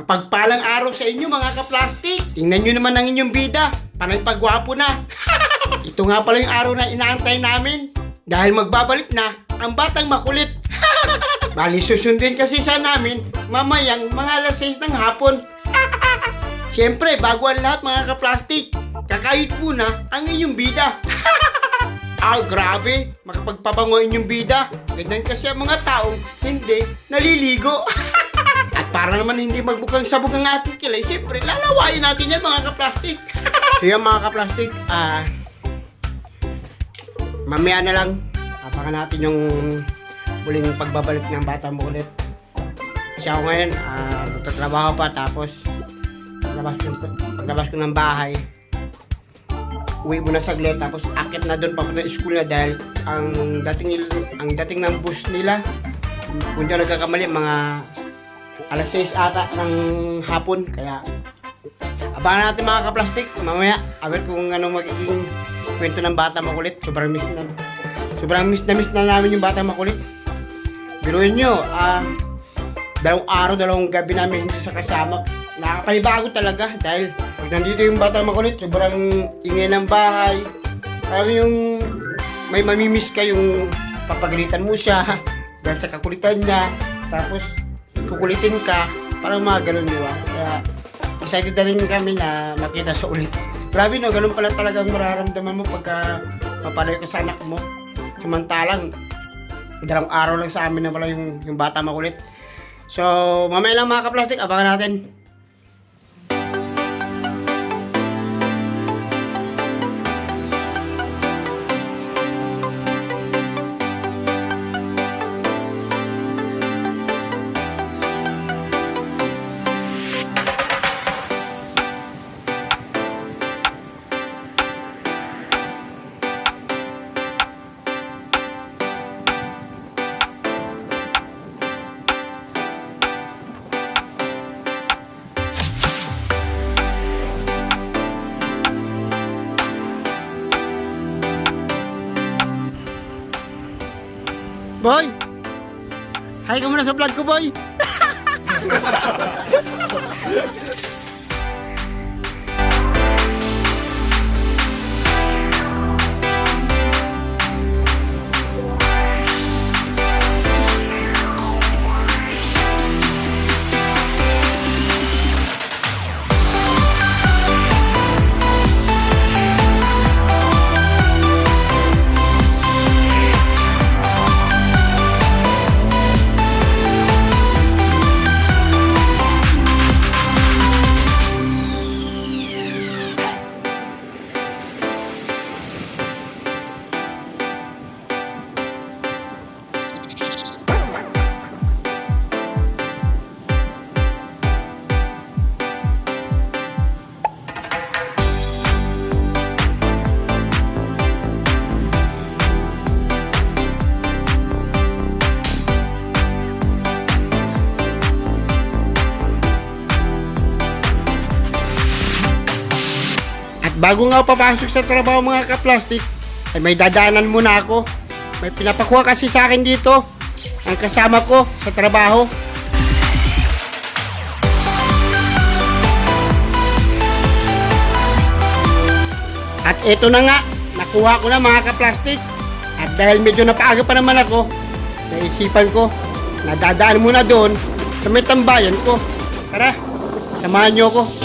Mapagpalang araw sa inyo mga kaplastik. Tingnan nyo naman ang inyong bida. Panay pagwapo na. Ito nga pala yung araw na inaantay namin. Dahil magbabalik na ang batang makulit. Bali susundin kasi sa namin mamayang mga alas 6 ng hapon. Siyempre, bago ang lahat mga kaplastik, kakayit muna ang inyong bida. Ah, grabe! Makapagpabango inyong bida. Ganyan kasi ang mga taong hindi naliligo. At para naman hindi magbukang sabog ang ating kilay, siyempre, lalawain natin yan mga kaplastik. so yan mga kaplastik, ah, mamaya na lang, abangan natin yung muling pagbabalik ng bata mo ulit. Kasi ako ngayon, ah, magtatrabaho pa, tapos, paglabas ko, paglabas ko ng bahay, uwi muna saglit tapos akit na doon papunta sa school na dahil ang dating ang dating ng bus nila kung di nagkakamali mga alas 6 ata ng hapon. Kaya abangan natin mga kaplastik mamaya awit kung ano magiging kwento ng bata makulit. Sobrang miss na sobrang miss na miss na namin yung bata makulit. Biruin nyo ah dalawang araw dalawang gabi namin hindi sa kasama nakapanibago talaga dahil pag nandito yung bata makulit, sobrang ingay ng bahay. Alam yung may mamimiss ka yung papagalitan mo siya dahil sa kakulitan niya. Tapos kukulitin ka para mga ganun di ba? Kaya excited na rin kami na makita sa ulit. Grabe no, ganun pala talagang mararamdaman mo pagka papalayo ka sa anak mo. Samantalang dalawang araw lang sa amin na pala yung, yung bata makulit. So, mamaya lang mga kaplastik, abangan natin. Hi ka muna sa vlog ko, boy! Bago nga papasok sa trabaho mga kaplastik, ay may dadaanan muna ako. May pinapakuha kasi sa akin dito ang kasama ko sa trabaho. At ito na nga, nakuha ko na mga kaplastik. At dahil medyo napaaga pa naman ako, naisipan ko, nadadaan muna doon sa may tambayan ko. Tara, samahan niyo ako.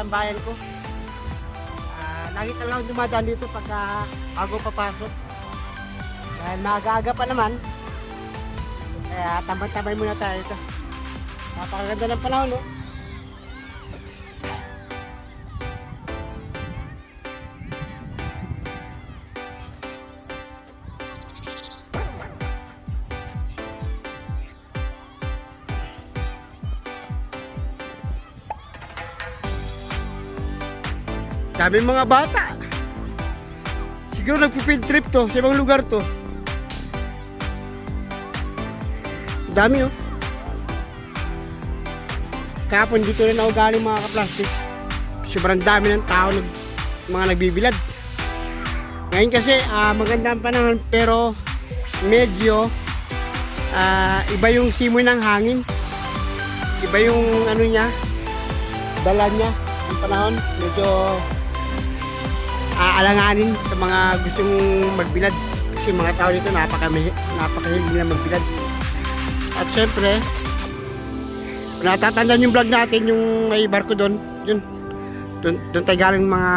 Tayo sa tambayan ko. Ah, lagi talaga akong dumadaan dito pagka bago papasok. Dahil maaga-aga pa naman. Kaya tambay-tambay muna tayo ito. Napakaganda ng panahon, no? Dami mga bata. Siguro nagpo-field trip to sa ibang lugar to. Dami oh. Kahapon dito rin ako galing mga kaplastik. Sobrang dami ng tao nag, mga nagbibilad. Ngayon kasi ah, maganda ang panahon pero medyo ah, iba yung simoy ng hangin. Iba yung ano niya, dala niya ang panahon. Medyo aalanganin sa mga gustong magbilad. Kasi mga tao dito napakami napakahilig nila magbilad. At syempre kung natatandaan yung vlog natin yung may barko doon. Yun. Doon, doon tayo galing mga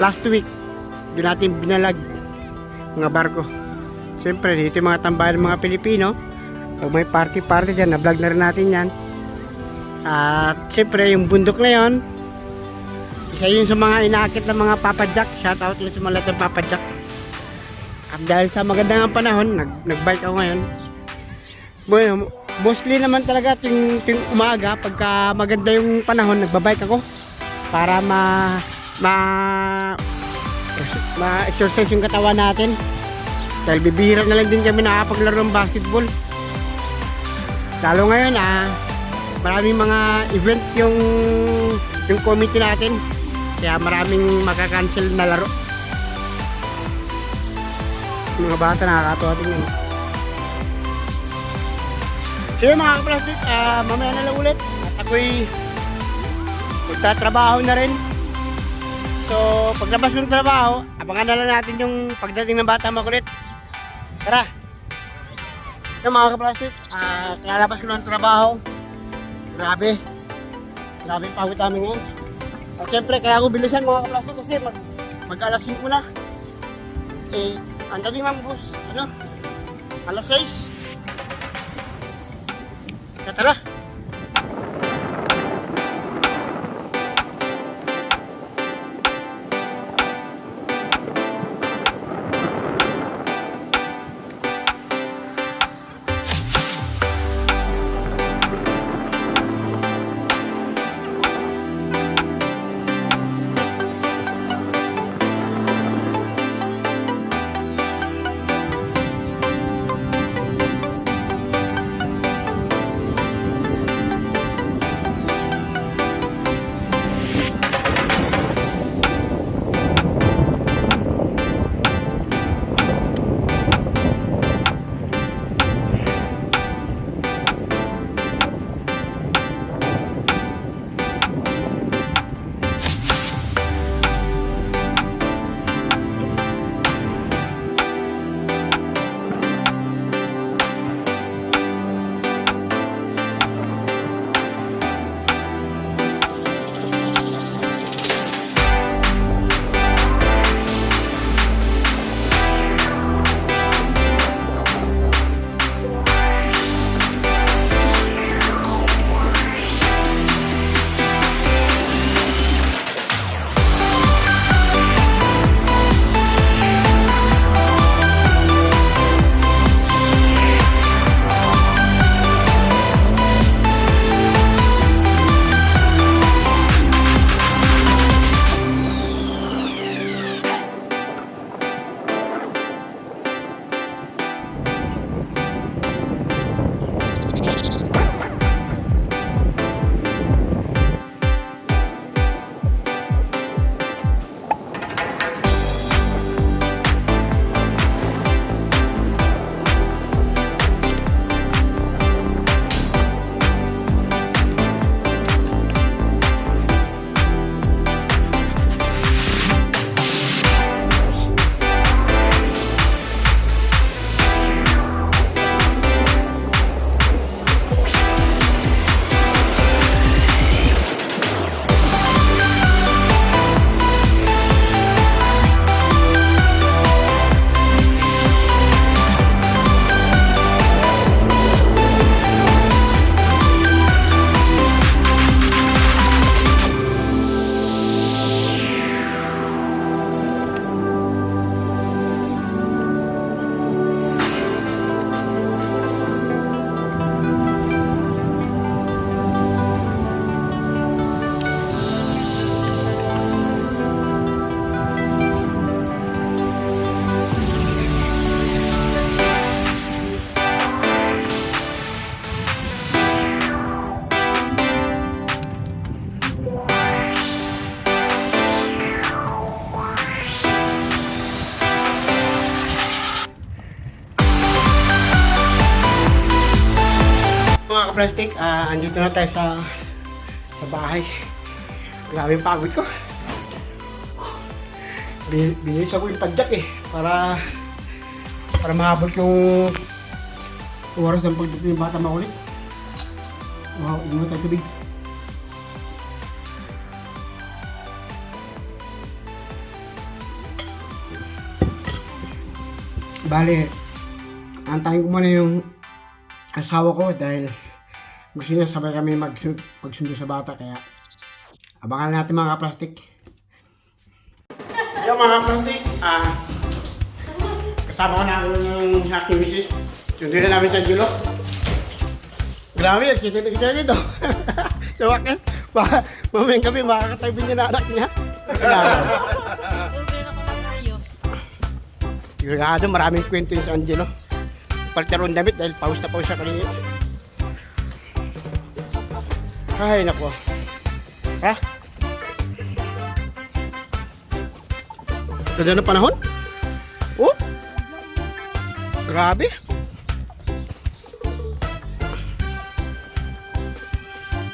last week. Doon natin binalag mga barko. Syempre dito yung mga tambayan ng mga Pilipino. Pag may party party dyan. Na vlog na rin natin yan. At syempre yung bundok na yon isa yun sa mga inaakit ng mga Papa Jack. Shout out sa mga ng Papa Jack. At dahil sa magandang panahon, nag, nag-bike ako ngayon. Bueno, mostly naman talaga ting, ting umaga, pagka maganda yung panahon, nagbabike ako. Para ma, ma, ma-exercise yung katawan natin. Dahil bibihira na lang din kami nakapaglaro ng basketball. Lalo ngayon ah, maraming mga event yung yung committee natin. Kaya maraming makakancel na laro. Mga bata nakakatawa tingnan. So yun mga kaplastik, ah, mamaya na lang ulit. At ako'y magtatrabaho na rin. So paglabas ng trabaho, abangan na lang natin yung pagdating ng bata makulit. Tara! Yung mga kaplastik, ah, kalalabas ko ng trabaho. Grabe. Grabe yung pagod namin ngayon. At syempre, kaya ako bilisan mga kaplastik kasi mag, mag alas 5 na. Eh, ang dating mga boss, ano? Alas 6. Kaya tara. Ka-plastic, ah, andito na tayo sa sa bahay. Grabe yung pagod ko. Binis ako yung padyak eh, para para mahabol yung oras ng pagdating ng bata makulit. Wow, inuwi tayo tubig. Bale, antayin ko muna yung asawa ko dahil gusto niya sabay kami magsundo, magsundo sa bata kaya abangan natin mga kaplastik. Yung mga kaplastik, ah, kasama ko na ang aking misis. Sundo na namin sa Julo. Grabe, excited siya dito. Sa wakas, baka mamayang gabi makakatabi niya na anak niya. Sigurado maraming kwento yung sa Angelo. Palteron damit dahil paus na paus siya kanina. Ay, nako. Ha? Ganda ng panahon? Oh? Grabe.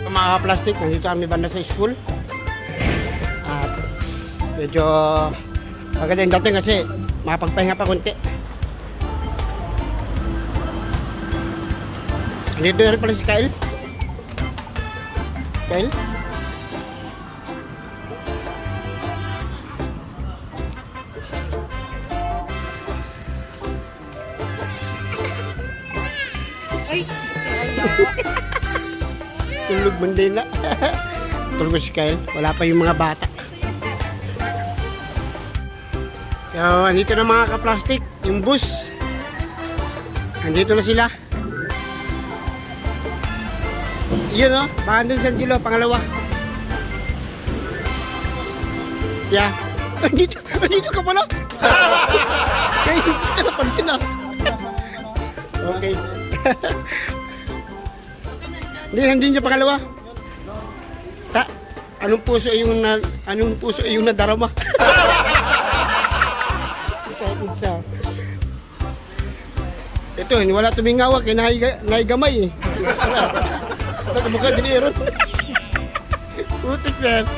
Mga plastic, nandito kami banda sa school. At medyo maganda yung dating kasi makapagpahinga pa konti. Dito rin pala si Kyle. Kyle? Ay. Tulog Mandela. Tulog si Kyle. Wala pa yung mga bata. So, andito na mga ka-plastic. Yung bus. Andito na sila. Yun o. Oh, baka doon sa Angelo. Pangalawa. Yeah. Andito, andito ka pala. Kaya hindi ka napansin ah. Okay. Hindi, nandun siya pangalawa. Ta, anong puso yung na, anong puso yung nadarama? Isa. Ito, hindi wala tumingawa kay naiga, naigamay eh. Wala kumukha diniron. Putik yan.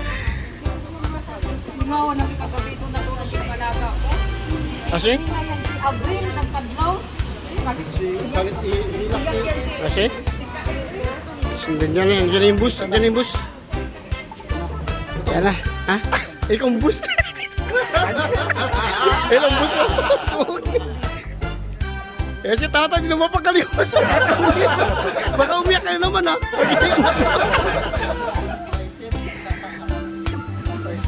Nga, nang kagabi doon na doon ang palaga ko. Kasi? Ngayon si Abril, nagkadlaw. Kasi? Na yan. Diyan na yung bus. Diyan na yung bus. Yan na. Ha? Ikaw ang bus. Ikaw ang bus. Eh si tata, hindi naman pagkaliwan. Baka umiyak ka na naman ha.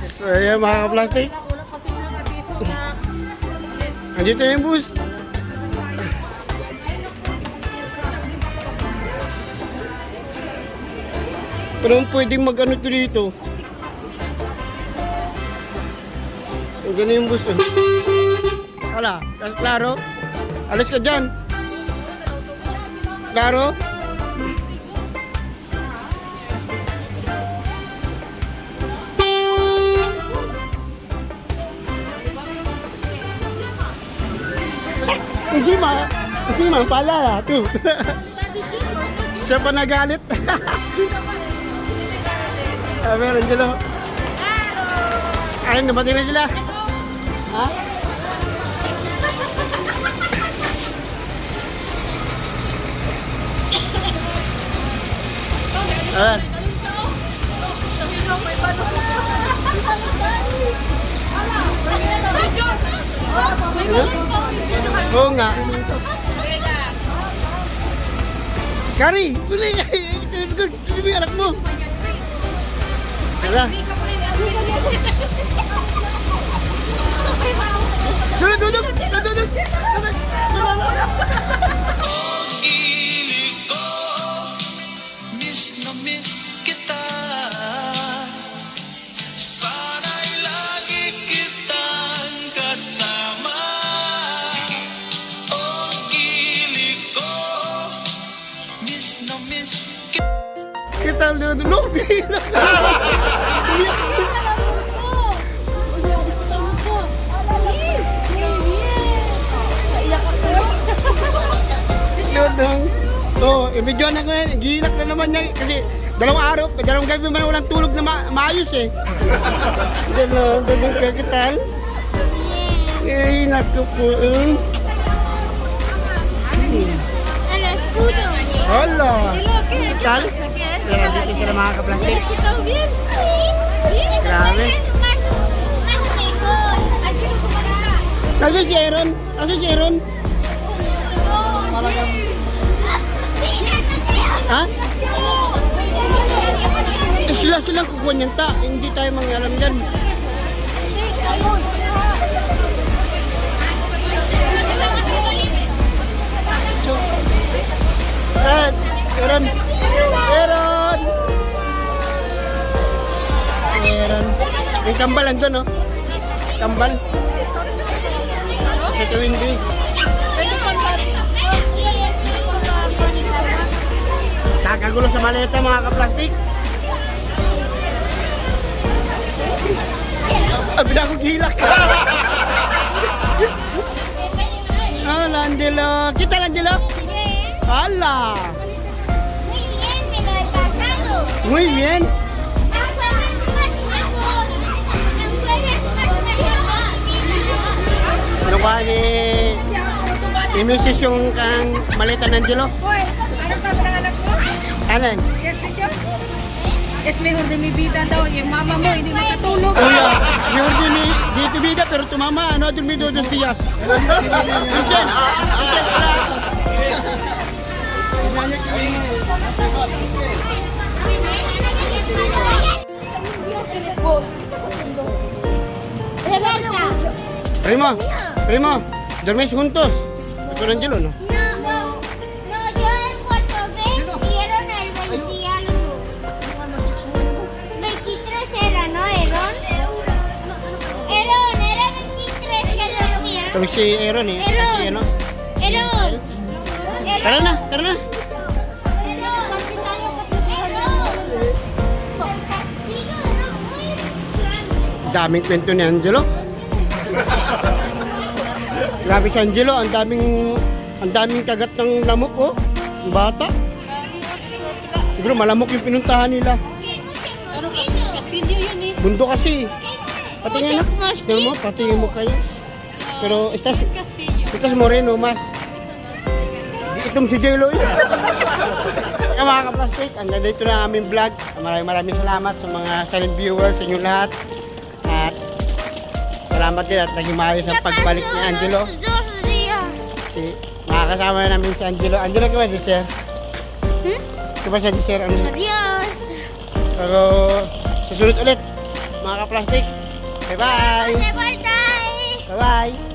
so ayan mga ka-plastic. Andito na yung bus. Pero pwedeng mag-ano to dito. Andiyan na yung bus oh. Wala, kas klaro. Alis ka dyan. Klaro? Isima, isima pala tu. Siya pa nagalit. Ah, meron dyan o. Ay, nabatid na sila. Ha? Ah, oo nga. Kari, nga. Tuloy mo yung anak mo. Tara. Duduk, duduk, duduk, duduk. Pag-ibig naman niya. Kasi dalawang araw, dalawang gabi man walang tulog na ma maayos eh. Gano'n, gano'n kagital. Eh, naku po. eh. Ano, studio. Hala. Eh. Tal? Kaya dito sila mga kaplastik. Grabe. Nasaan si Aaron? Nasaan si Aaron? Ha? Sila silang kukuha. Hindi tayo mangalam dyan. Aaron! Aaron! Aaron! Aaron! May tambal andun, no? Tambal. Ito hindi. Kakagulo sa maleta mga kaplastik. Ah, binako gilak. ah, Landelo. Kita Landelo? Hala. Muy bien. Ano ba. Ni Mrs. yung kang maleta ng Angelo? Hoy, ano sabi ng anak mo? Anan? Yes. Yes, mejor de mi vida daw. Yung mama mo, hindi makatulog. Kuya, yun din ni dito bida pero tumama ano dormido dos días. Vincent, Vincent pala. Primo, primo, dormís juntos. Con Angelo, ¿no? No, no, Kami si Aaron eh. Si ano? Eron. Tara na, tara na. Daming kwento ni Angelo. Grabe si Angelo, ang daming ang daming kagat ng lamok oh. Ang bata. Siguro malamok yung pinuntahan nila. Kastilyo yun eh. Kasi. Patingin na. Tingnan mo, patingin mo kayo. Pero estás, estás moreno mas. Itom si Jello eh. Kaya mga kaplastik, hanggang dito na aming vlog. Maraming maraming salamat sa mga silent viewers, sa inyo lahat. At salamat din at naging maayos ang pagbalik ni Angelo. Si, makakasama na namin si Angelo. Angelo, kaya di sir? Hmm? Kaya siya di sir? Ano? Adiós. Pero susunod ulit, mga kaplastik. Bye-bye! Falta